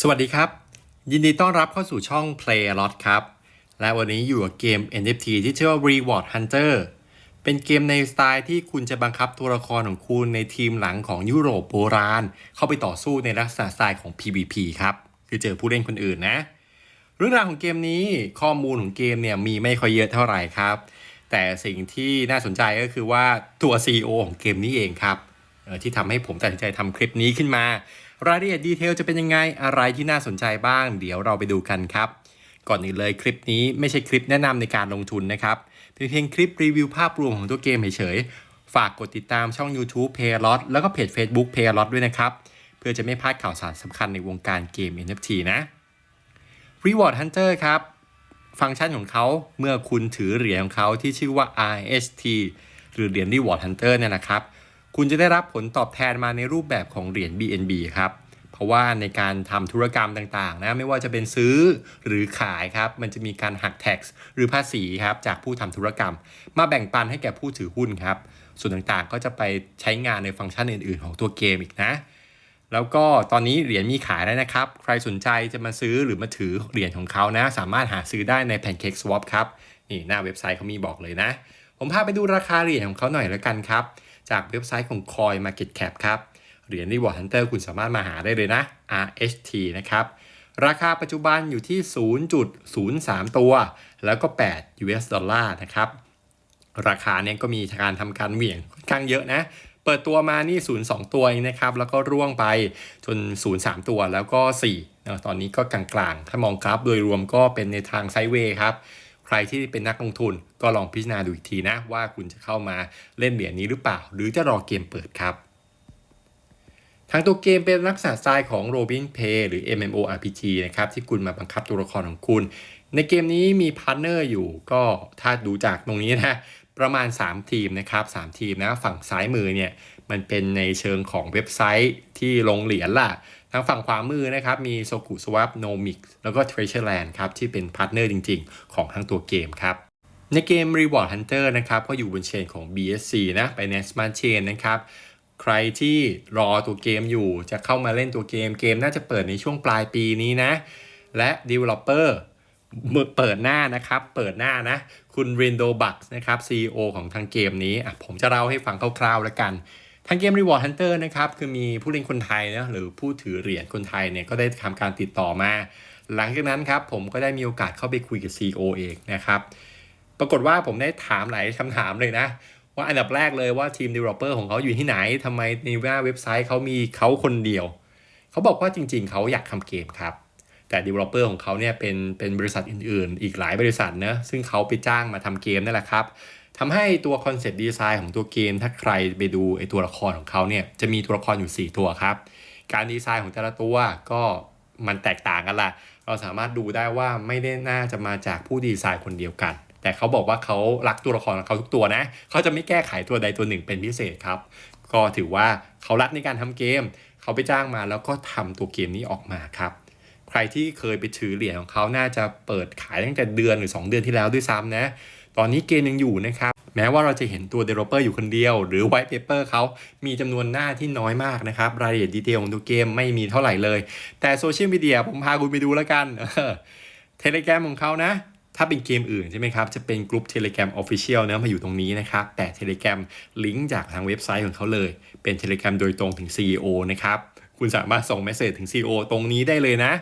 สวัสดีครับ ยินดีต้อนรับเข้าสู่ช่อง Play a Lot ครับ และวันนี้อยู่กับเกม NFT ที่ชื่อว่า Reward Hunter เป็นเกมในสไตล์ที่คุณจะบังคับตัวละครของคุณในทีมหลังของยุโรปโบราณ เข้าไปต่อสู้ในลักษณะสไตล์ของ PVP ครับ คือเจอผู้เล่นคนอื่นนะ เรื่องราวของเกมนี้ข้อมูลของเกมเนี่ยมีไม่ค่อยเยอะเท่าไหร่ครับ แต่สิ่งที่น่าสนใจก็คือว่าตัว CEO ของเกมนี้เองครับที่ทำให้ผมตัดสินใจทำคลิปนี้ขึ้นมา รายละเอียดดีเทลจะเป็นยังไงอะไรที่น่าสนใจบ้าง เดี๋ยวเราไปดูกันครับก่อนอื่นเลยคลิปนี้ไม่ใช่คลิปแนะนำในการลงทุนนะครับเป็นเพียงคลิปรีวิวภาพรวมของตัวเกมเฉยๆฝากกดติดตามช่อง YouTube p a y l o t แล้วก็เพจ Facebook p a y l o t ด้วยนะครับ เพื่อจะไม่พลาดข่าวสารสำคัญในวงการเกม NFT นะ Reward Hunter ครับ ฟังก์ชันของเขาเมื่อคุณถือเหรียญของเขาที่ชื่อว่า RST หรือเหรียญ Reward Hunter เนี่ยนะครับ คุณจะได้รับผลตอบแทนมาในรูปแบบของเหรียญ BNB ครับ เพราะว่าในการทำธุรกรรมต่างๆนะ ไม่ว่าจะเป็นซื้อหรือขายครับ มันจะมีการหัก tax หรือภาษีครับ จากผู้ทำธุรกรรม มาแบ่งปันให้แก่ผู้ถือหุ้นครับ ส่วนต่างๆก็จะไปใช้งานในฟังก์ชันอื่นๆ ของตัวเกมอีกนะแล้วก็ตอนนี้เหรียญมีขายแล้วนะครับ ใครสนใจจะมาซื้อหรือมาถือเหรียญของเขานะ สามารถหาซื้อได้ใน Pancake Swap ครับ นี่หน้าเว็บไซต์เขามีบอกเลยนะ ผมพาไปดูราคาเหรียญของเขาหน่อยแล้วกันครับ จากเว็บไซต์ของ Coin Market Cap ครับ เหรียญ Reward Hunter คุณสามารถมาหาได้เลยนะ RHT นะครับ ราคาปัจจุบันอยู่ที่ 0.03 ตัว แล้วก็ 8 US ดอลลาร์นะครับ ราคาเนี่ยก็มีการทำการเหวี่ยงค่อนข้างเยอะนะเปิดตัวมานี่ 0 2 ตัวนะครับ แล้วก็ร่วงไปจน 0 3 ตัวแล้วก็4นะตอนนี้ก็กลางๆ ถ้ามองกราฟโดยรวมก็เป็นในทางไซด์เวย์ครับ ใครที่เป็นนักลงทุน ก็ลองพิจารณาดูอีกทีนะว่าคุณจะเข้ามาเล่นเหรียญนี้หรือเปล่า หรือจะรอเกมเปิดครับทางตัวเกมเป็นลักษณะสไตล์ของ Robin Pay หรือ MMORPG นะครับที่คุณมาบังคับตัวละครของคุณ ในเกมนี้มีพาร์ทเนอร์อยู่ก็ถ้าดูจากตรงนี้นะประมาณ 3 ทีมนะครับ3ทีมนะฝั่งซ้ายมือเนี่ยมันเป็นในเชิงของเว็บไซต์ที่ลงเหรียญล่ะ ทางฝั่งขวามือนะครับมี s o k u Swap Nomic แล้วก็ Treasureland ครับที่เป็นพาร์ทเนอร์จริง ๆ ของทั้งตัวเกมครับ ในเกม Reward Hunter นะครับก็อยู่บนเชนของ BSC นะ Binance Smart Chain นะครับใครที่รอตัวเกมอยู่จะเข้ามาเล่นตัวเกมเกมน่าจะเปิดในช่วงปลายปีนี้นะ และ Developer เมื่อเปิดหน้านะครับ เปิดหน้านะ คุณรินโดบักนะครับ CEO ของทางเกมนี้อะผมจะเล่าให้ฟังคร่าวๆแล้วกัน ทางเกม Reward Hunter นะครับคือมีผู้เล่นคนไทยนะหรือผู้ถือเหรียญคนไทยเนี่ยก็ได้ทำการติดต่อมา หลังจากนั้นครับผมก็ได้มีโอกาสเข้าไปคุยกับ CEO เองนะครับ ปรากฏว่าผมได้ถามหลายคำถามเลยนะ ว่าอันดับแรกเลยว่าทีม developer ของเขาอยู่ที่ไหนทำไมในหน้าเว็บไซต์เขามีเขาคนเดียว เขาบอกว่าจริง ๆ เขาอยากทำเกมครับ แต่ developer ของเขาเนี่ยเป็นเป็นบริษัทอื่น ๆ อีกหลายบริษัทนะซึ่งเขาไปจ้างมาทำเกมนั่นแหละครับทำให้ตัวคอนเซปต์ดีไซน์ของตัวเกม ถ้าใครไปดูไอตัวละครของเขาเนี่ยจะมีตัวละครอยู่ 4 ตัวครับ การดีไซน์ของแต่ละตัวก็มันแตกต่างกันละเราสามารถดูได้ว่าไม่ได้น่าจะมาจากผู้ดีไซน์คนเดียวกัน แต่เขาบอกว่าเขารักตัวละครของเขาทุกตัวนะเขาจะไม่แก้ไขตัวใดตัวหนึ่งเป็นพิเศษครับ ก็ถือว่าเขารักในการทำเกม เขาไปจ้างมาแล้วก็ทำตัวเกมนี้ออกมาครับ ใครที่เคยไปถือเหรียญของเขาน่าจะเปิดขายตั้งแต่เดือนหรือ 2 เดือนที่แล้วด้วยซ้ำนะ ตอนนี้เกมยังอยู่นะครับแม้ว่าเราจะเห็นตัว developer อยู่คนเดียว หรือ white paper เขามีจำนวนหน้าที่น้อยมากนะครับ รายละเอียดดีเทลของตัวเกมไม่มีเท่าไหร่เลย แต่โซเชียลมีเดียผมพาคุณไปดูแล้วกันเทเลแกรมของเขานะ ถ้าเป็นเกมอื่นใช่ไหมครับ จะเป็นกลุ่ม Telegram Official นะมาอยู่ตรงนี้นะครับ แต่ Telegram ลิงก์จากทางเว็บไซต์ของเขาเลย เป็น Telegram โดยตรงถึง CEO นะครับ คุณสามารถส่งเมสเซจถึง CEO ตรงนี้ได้เลยนะ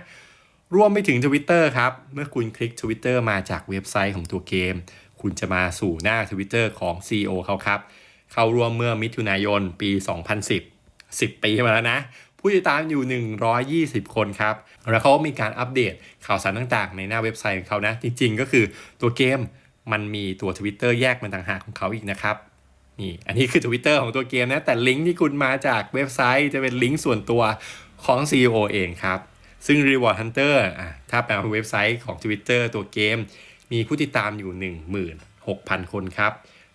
รวมไปถึง Twitter ครับ เมื่อคุณคลิก Twitter มาจากเว็บไซต์ของตัวเกม คุณจะมาสู่หน้า Twitter ของ CEO เขาครับ เข้าร่วมเมื่อมิถุนายนปี 2010 10 ปีมาแล้วนะ ผู้ติดตามอยู่ 120 คนครับ แล้วเขาก็มีการอัปเดตข่าวสารต่างๆ ในหน้าเว็บไซต์ของเขานะ จริงๆ ก็คือตัวเกมมันมีตัว Twitter แยกมันต่างหากของเขาอีกนะครับนี่อันนี้คือ Twitter ของตัวเกมนะ แต่ลิงก์ที่คุณมาจากเว็บไซต์จะเป็นลิงก์ส่วนตัวของ CEO เองครับ ซึ่ง Reward Hunter อะถ้าแปลว่าเว็บไซต์ของ Twitter ตัวเกม มีผู้ติดตามอยู่ 16,000 คนครับ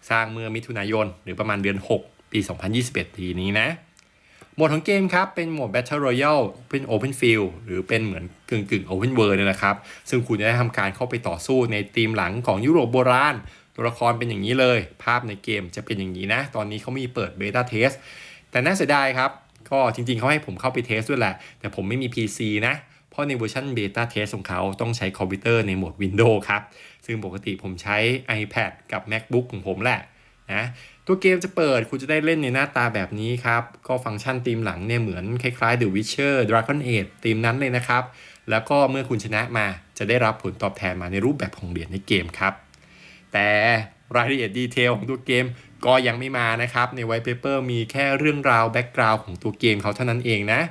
สร้างเมื่อมิถุนายนหรือประมาณเดือน 6 ปี 2021ปีนี้นะ หมดของเกมครับ เป็นโหมด Battle Royale เป็น Open Field หรือเป็นเหมือนกึ่งกึ่ง Open World เนี่ยนะครับ ซึ่งคุณจะได้ทำการเข้าไปต่อสู้ในทีมหลังของยุโรปโบราณ ตัวละครเป็นอย่างนี้เลย ภาพในเกมจะเป็นอย่างนี้นะ ตอนนี้เขามีเปิด Beta Test แต่น่าเสียดายครับ ก็จริงๆ เขาให้ผมเข้าไปเทสด้วยแหละ แต่ผมไม่มี PC นะ เพราะในเวอร์ชันเบต้าเทสของเขาต้องใช้คอมพิวเตอร์ในโหมด Windows ครับ ซึ่งปกติผมใช้ iPad กับ MacBook ของผมแหละ นะตัวเกมจะเปิดคุณจะได้เล่นในหน้าตาแบบนี้ครับ ก็ฟังก์ชันธีมหลังเนี่ยเหมือนคล้ายๆ The Witcher Dragon Age ธีมนั้นเลยนะครับ แล้วก็เมื่อคุณชนะมาจะได้รับผลตอบแทนมาในรูปแบบของเหรียญในเกมครับ แต่รายละเอียดดีเทลของตัวเกมก็ยังไม่มานะครับ ในไวท์เพเปอร์มีแค่เรื่องราวแบ็กกราวน์ของตัวเกมเขาเท่านั้นเองนะ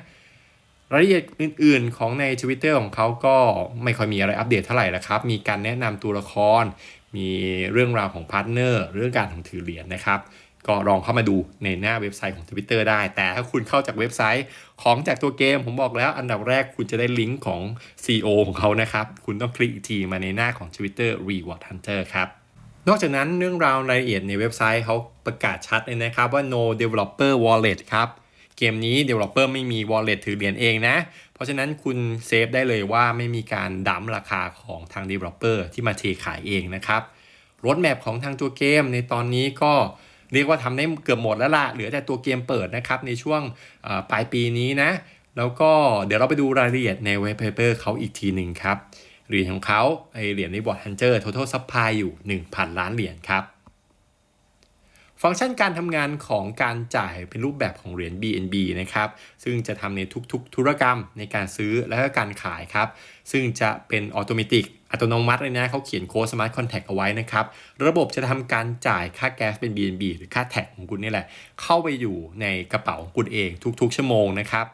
รายละเอียดอื่นๆ ของใน Twitter ของเขาก็ไม่ค่อยมีอะไรอัปเดตเท่าไหร่ละครับ มีการแนะนำตัวละคร มีเรื่องราวของพาร์ทเนอร์เรื่องการของถือเหรียญนะครับก็ลองเข้ามาดูในหน้าเว็บไซต์ของ Twitter ได้ แต่ถ้าคุณเข้าจากเว็บไซต์ของจากตัวเกม ผมบอกแล้วอันดับแรกคุณจะได้ลิงก์ของ CEO ของเขานะครับ คุณต้องคลิกอีกทีมาในหน้าของ Twitter Reward Hunter ครับ นอกจากนั้นเรื่องราวรายละเอียดในเว็บไซต์เขาประกาศชัดเลยนะครับว่า no developer wallet ครับ เกมนี้ developer ไม่มี wallet ถือเหรียญเองนะ เพราะฉะนั้นคุณเซฟได้เลยว่าไม่มีการดั้มราคาของทาง developer ที่มาเทขายเองนะครับรถแมพของทางตัวเกมในตอนนี้ก็เรียกว่าทำได้เกือบหมดแล้วล่ะเหลือแต่ตัวเกมเปิดนะครับในช่วงปลายปีนี้นะ แล้วก็เดี๋ยวเราไปดูรายละเอียดในเว็บเพเปอร์เขาอีกทีหนึ่งครับเหรียญของเขาไอเหรียญในบอร์ดฮันเจอร์ total supply อยู่ 1,000 ล้านเหรียญครับ ฟังก์ชันการทำงานของการจ่ายเป็นรูปแบบของเหรียญ BNB นะครับซึ่งจะทำในทุกๆ ธุรกรรมในการซื้อและก็การขายครับ ซึ่งจะเป็นออโตเมติกอัตโนมัติเลยนะเขาเขียนโค้ด Smart Contact เอาไว้นะครับ ระบบจะทำการจ่ายค่าแก๊สเป็น BNB หรือค่าแท็กของคุณนี่แหละ เข้าไปอยู่ในกระเป๋าของคุณเองทุกๆ ชั่วโมงนะครับ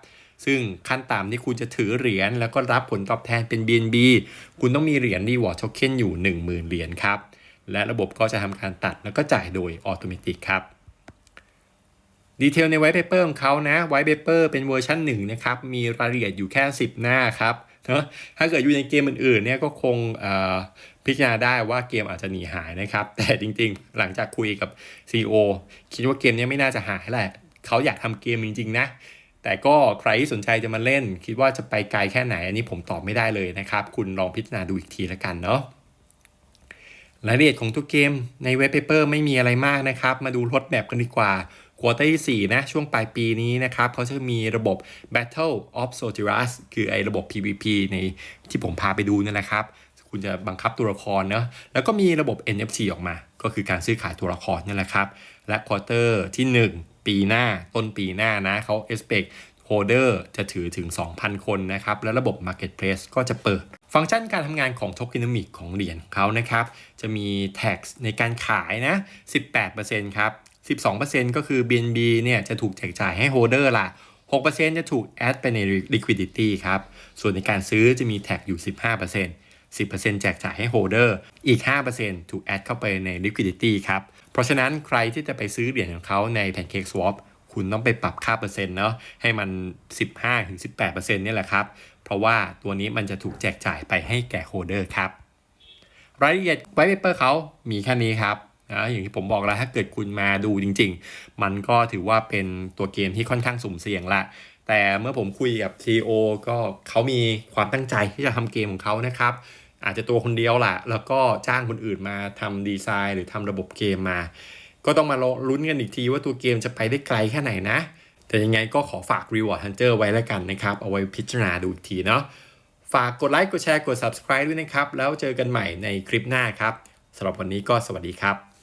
ซึ่งขั้นต่ำที่คุณจะถือเหรียญแล้วก็รับผลตอบแทนเป็น BNB คุณต้องมีเหรียญ Reward Token อยู่ 10,000 เหรียญครับ และระบบก็จะทำการตัดแล้วก็จ่ายโดยออโตเมติครับดีเทลในไวท์เพเปอร์ของเขานะไวท์เพเปอร์เป็นเวอร์ชันหนึ่งนะครับมีรายละเอียดอยู่แค่ 10 หน้าครับเนอะถ้าเกิดอยู่ในเกมอื่นๆเนี่ยก็คงพิจารณาได้ว่าเกมอาจจะหนีหายนะครับ แต่จริงๆ หลังจากคุยกับ CEO คิดว่าเกมนี้ไม่น่าจะหายแหละเขาอยากทำเกมจริงๆนะแต่ก็ใครที่สนใจจะมาเล่น คิดว่าจะไปไกลแค่ไหน อันนี้ผมตอบไม่ได้เลยนะครับ คุณลองพิจารณาดูอีกทีละกันเนาะ รายละเอียดของทุกเกมในเว็บเปเปอร์ไม่มีอะไรมากนะครับ มาดูรถแมพกันดีกว่าควอเตอร์ที่4นะช่วงปลายปีนี้นะครับเขาจะมีระบบ Battle of Sorcerers คือไอ้ระบบ PVP ในที่ผมพาไปดูนั่นแหละครับ คุณจะบังคับตัวละครเนาะแล้วก็มีระบบ NFT ออกมา ก็คือการซื้อขายตัวละครนั่นแหละครับ และควอเตอร์ที่ 1 ปีหน้าต้นปีหน้านะเขา expect โฮเดอร์จะถือถึง 2,000 คนนะครับ และระบบ Marketplace ก็จะเปิด ฟังก์ชันการทำงานของ Tokenomic ของเหรียญเขานะครับ จะมี tax ในการขายนะ 18%ครับ 12%ก็คือ BNB เนี่ยจะถูกแจกจ่ายให้โฮเดอร์ละ6%จะถูกแอดไปใน liquidity ครับ ส่วนในการซื้อจะมี tax อยู่ 15% 10%แจกจ่ายให้โฮเดอร์ อีก 5%ถูกแอดเข้าไปใน liquidity ครับ เพราะฉะนั้นใครที่จะไปซื้อเหรียญของเขาใน Pancake Swap คุณต้องไปปรับค่าเปอร์เซ็นต์เนาะให้มัน 15-18%เนี่ยแหละครับ เพราะว่าตัวนี้มันจะถูกแจกจ่ายไปให้แก่โฮเดอร์ครับ รายละเอียดไวท์เปเปอร์เขามีแค่นี้ครับนะอย่างที่ผมบอกแล้วถ้าเกิดคุณมาดูจริง ๆ มันก็ถือว่าเป็นตัวเกมที่ค่อนข้างสุ่มเสี่ยงละแต่เมื่อผมคุยกับ TO ก็เขามีความตั้งใจที่จะทำเกมของเขานะครับ อาจจะตัวคนเดียวแหละแล้วก็จ้างคนอื่นมาทำดีไซน์ หรือทำระบบเกมมา ก็ต้องมาลุ้นกันอีกทีว่าตัวเกมจะไปได้ไกลแค่ไหนนะ แต่ยังไงก็ขอฝาก Reward Hunter ไว้แล้วกันนะครับ เอาไว้พิจารณาดูอีกทีเนาะฝากกดไลค์กดแชร์กด subscribe ด้วยนะครับ แล้วเจอกันใหม่ในคลิปหน้าครับสำหรับวันนี้ก็สวัสดีครับ